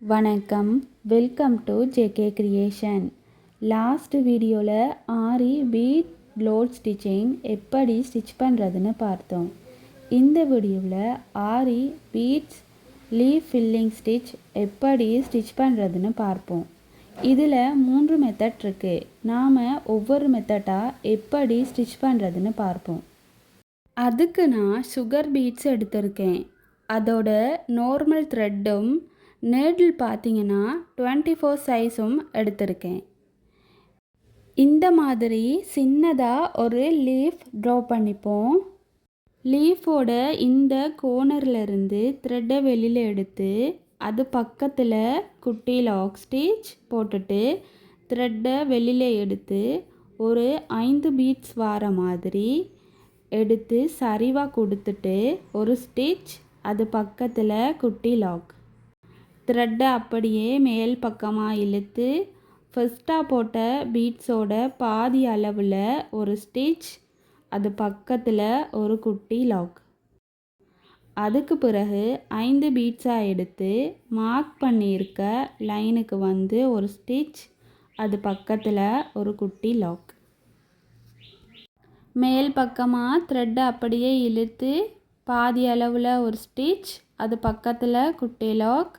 வணக்கம். Welcome to J K creation last வீடியோவில் ஆரி bead load stitching எப்படி ஸ்டிச் பண்ணுறதுன்னு பார்த்தோம். இந்த வீடியோவில் aari beads leaf filling stitch எப்படி ஸ்டிச் பண்ணுறதுன்னு பார்ப்போம். இதில் மூன்று மெத்தட் இருக்குது நாம் ஒவ்வொரு மெத்தடாக எப்படி ஸ்டிச் பண்ணுறதுன்னு பார்ப்போம். அதுக்கு நான் சுகர் பீட்ஸ் எடுத்திருக்கேன். அதோட நார்மல் த்ரெட்டும் நேடில் பார்த்தீங்கன்னா டுவெண்ட்டி ஃபோர் சைஸும் எடுத்திருக்கேன். இந்த மாதிரி சின்னதாக ஒரு லீஃப் ட்ரா பண்ணிப்போம். லீஃபோட இந்த கோனர்லேருந்து த்ரெட்டை வெளியில் எடுத்து அது பக்கத்தில் குட்டி லாக் ஸ்டிச் போட்டுட்டு த்ரெட்டை வெளியில் எடுத்து ஒரு ஐந்து பீட்ஸ் வார மாதிரி எடுத்து சரிவாக கொடுத்துட்டு ஒரு ஸ்டிச் அது பக்கத்தில் குட்டி லாக். த்ரெட்டை அப்படியே மேல் பக்கமாக இழுத்து ஃபஸ்ட்டாக போட்ட பீட்ஸோட பாதி அளவில் ஒரு ஸ்டிச் அது பக்கத்தில் ஒரு குட்டி லாக் அதுக்கு பிறகு ஐந்து பீட்ஸாக எடுத்து மார்க் பண்ணியிருக்க லைனுக்கு வந்து ஒரு ஸ்டிச் அது பக்கத்தில் ஒரு குட்டி லாக் மேல் பக்கமாக த்ரெட்டை அப்படியே இழுத்து பாதி அளவில் ஒரு ஸ்டிச் அது பக்கத்தில் குட்டி லாக்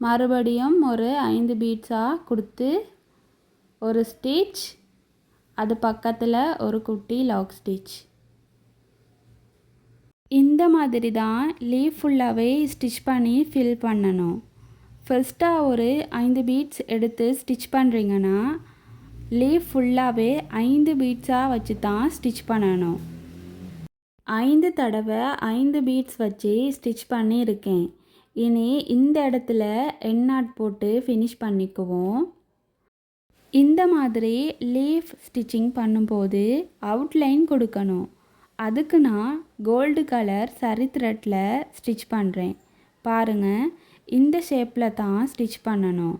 மறுபடியும் ஒரு ஐந்து பீட்ஸாக கொடுத்து ஒரு ஸ்டிச் அது பக்கத்தில் ஒரு குட்டி லாக் ஸ்டிச் இந்த மாதிரி தான் லீவ் ஃபுல்லாகவே ஸ்டிச் பண்ணி ஃபில் பண்ணணும். ஃபஸ்ட்டாக ஒரு ஐந்து பீட்ஸ் எடுத்து ஸ்டிச் பண்ணுறீங்கன்னா லீவ் ஃபுல்லாகவே ஐந்து பீட்ஸாக வச்சு தான் ஸ்டிச் பண்ணணும். ஐந்து தடவை ஐந்து பீட்ஸ் வச்சு ஸ்டிச் பண்ணியிருக்கேன். இனி இந்த இடத்துல எண்ணாட் போட்டு ஃபினிஷ் பண்ணிக்குவோம். இந்த மாதிரி லீஃப் ஸ்டிச்சிங் பண்ணும்போது அவுட்லைன் கொடுக்கணும். அதுக்கு நான் கோல்டு கலர் சரி த்ரெட்டில் ஸ்டிச் பண்ணுறேன் பாருங்கள் இந்த ஷேப்பில் தான் ஸ்டிச் பண்ணணும்.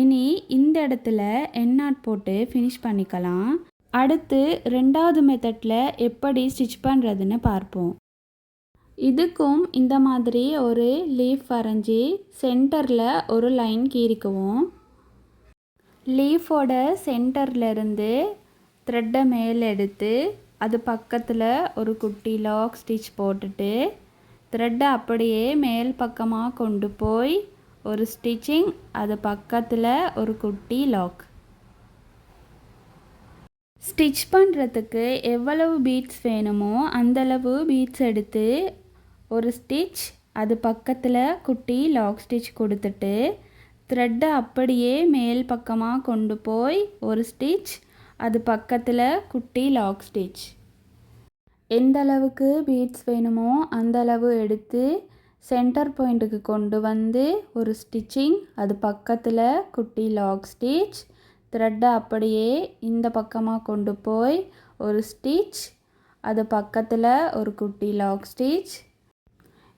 இனி இந்த இடத்துல எண்ணாட் போட்டு ஃபினிஷ் பண்ணிக்கலாம். அடுத்து ரெண்டாவது மெத்தடில் எப்படி ஸ்டிச் பண்ணுறதுன்னு பார்ப்போம். இதுக்கும் இந்த மாதிரி ஒரு லீஃப் வரைஞ்சி சென்டரில் ஒரு லைன் கீறிக்குவோம். லீஃபோட சென்டர்லேருந்து த்ரெட்டை மேலே எடுத்து அது பக்கத்தில் ஒரு குட்டி லாக் ஸ்டிச் போட்டுட்டு த்ரெட்டை அப்படியே மேல் பக்கமாக கொண்டு போய் ஒரு ஸ்டிச்சிங் அது பக்கத்தில் ஒரு குட்டி லாக் ஸ்டிச் பண்ணுறதுக்கு எவ்வளவு பீட்ஸ் வேணுமோ அந்தளவு பீட்ஸ் எடுத்து ஒரு ஸ்டிச் அது பக்கத்தில் குட்டி லாக் ஸ்டிச் கொடுத்துட்டு த்ரெட்டை அப்படியே மேல் பக்கமாக கொண்டு போய் ஒரு ஸ்டிச் அது பக்கத்தில் குட்டி லாக் ஸ்டிச். எந்த அளவுக்கு பீட்ஸ் வேணுமோ அந்த அளவு எடுத்து சென்டர் பாயிண்ட்டுக்கு கொண்டு வந்து ஒரு ஸ்டிச்சிங் அது பக்கத்தில் குட்டி லாக் ஸ்டிச் த்ரெட்டை அப்படியே இந்த பக்கமாக கொண்டு போய் ஒரு ஸ்டிச் அது பக்கத்தில் ஒரு குட்டி லாக் ஸ்டிச்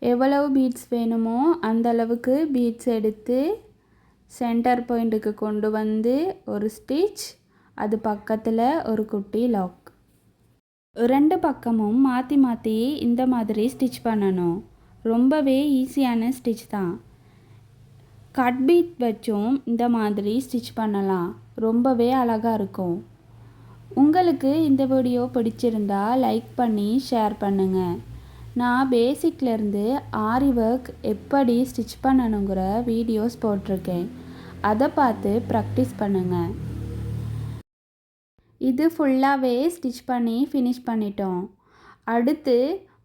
எவ்வளவு பீட்ஸ் வேணுமோ அந்த அளவுக்கு பீட்ஸ் எடுத்து சென்டர் பாயிண்ட்டுக்கு கொண்டு வந்து ஒரு ஸ்டிச் அது பக்கத்தில் ஒரு குட்டி லாக் ரெண்டு பக்கமும் மாற்றி மாற்றி இந்த மாதிரி ஸ்டிச் பண்ணணும். ரொம்பவே ஈஸியான ஸ்டிச் தான். கட் பீட் வச்சும் இந்த மாதிரி ஸ்டிச் பண்ணலாம். ரொம்பவே அழகாக இருக்கும். உங்களுக்கு இந்த வீடியோ பிடிச்சிருந்தா லைக் பண்ணி ஷேர் பண்ணுங்கள் நான் பேசிக்லேருந்து ஆரி ஒர்க் எப்படி ஸ்டிச் பண்ணணுங்கிற வீடியோஸ் போட்டிருக்கேன். அதை பார்த்து ப்ராக்டிஸ் பண்ணுங்கள் இது ஃபுல்லாகவே ஸ்டிச் பண்ணி ஃபினிஷ் பண்ணிட்டோம். அடுத்து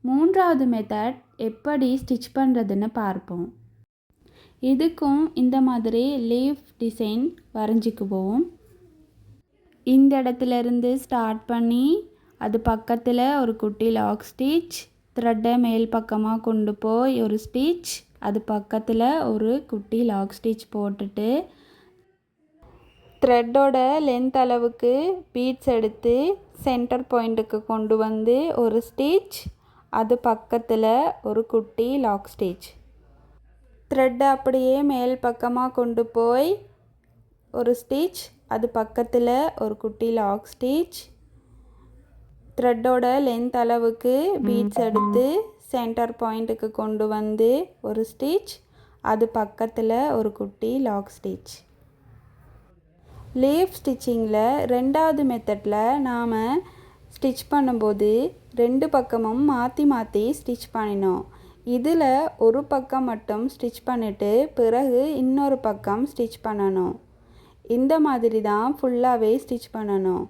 மூன்றாவது மெத்தட் எப்படி ஸ்டிச் பண்ணுறதுன்னு பார்ப்போம். இதுக்கும் இந்த மாதிரி லீஃப் டிசைன் வரைஞ்சிக்குவோம் இந்த இடத்துல இருந்து ஸ்டார்ட் பண்ணி அது பக்கத்தில் ஒரு குட்டி லாக் ஸ்டிச் த்ரெட்டை மேல் பக்கமாக கொண்டு போய் ஒரு ஸ்டிச் அது பக்கத்தில் ஒரு குட்டி லாக் ஸ்டிச் போட்டுட்டு த்ரெட்டோட லென்த் அளவுக்கு பீட்ஸ் எடுத்து சென்டர் பாயிண்ட்டுக்கு கொண்டு வந்து ஒரு ஸ்டிச் அது பக்கத்தில் ஒரு குட்டி லாக் ஸ்டிச் த்ரெட்டை அப்படியே மேல் பக்கமாக கொண்டு போய் ஒரு ஸ்டிச் அது பக்கத்தில் ஒரு குட்டி லாக் ஸ்டிச் த்ரெட்டோட லென்த் அளவுக்கு பீட்ஸ் எடுத்து சென்டர் பாயிண்ட்டுக்கு கொண்டு வந்து ஒரு ஸ்டிச் அது பக்கத்தில் ஒரு குட்டி லாக் ஸ்டிச் லீஃப் ஸ்டிச்சிங்கில் ரெண்டாவது மெத்தடில் நாம் ஸ்டிச் பண்ணும்போது ரெண்டு பக்கமும் மாற்றி மாற்றி ஸ்டிச் பண்ணினோம். இதில் ஒரு பக்கம் மட்டும் ஸ்டிச் பண்ணிவிட்டு பிறகு இன்னொரு பக்கம் ஸ்டிச் பண்ணணும். இந்த மாதிரி தான் ஃபுல்லாகவே ஸ்டிச் பண்ணணும்.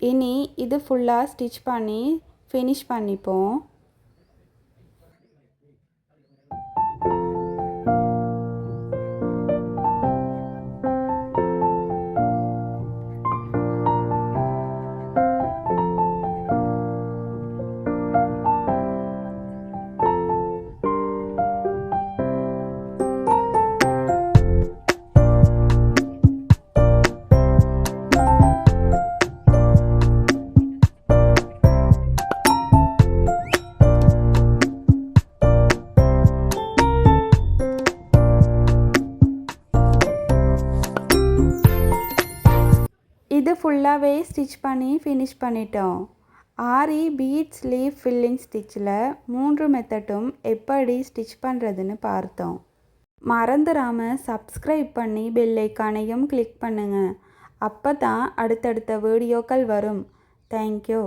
இனி இது ஃபுல்லாக ஸ்டிச் பண்ணி ஃபினிஷ் பண்ணிப்போம். ஃபுல்லாகவே ஸ்டிச் பண்ணி ஃபினிஷ் பண்ணிட்டோம். ஆரி பீட்ஸ் லீஃப் ஃபில்லிங் ஸ்டிச்சில் மூன்று மெத்தட்டும் எப்படி ஸ்டிச் பண்ணுறதுன்னு பார்த்தோம். மறந்துடாமல் சப்ஸ்கிரைப் பண்ணி பெல் ஐக்கானையும் கிளிக் பண்ணுங்கள் அப்போ தான் அடுத்தடுத்த வீடியோக்கள் வரும். தேங்க்யூ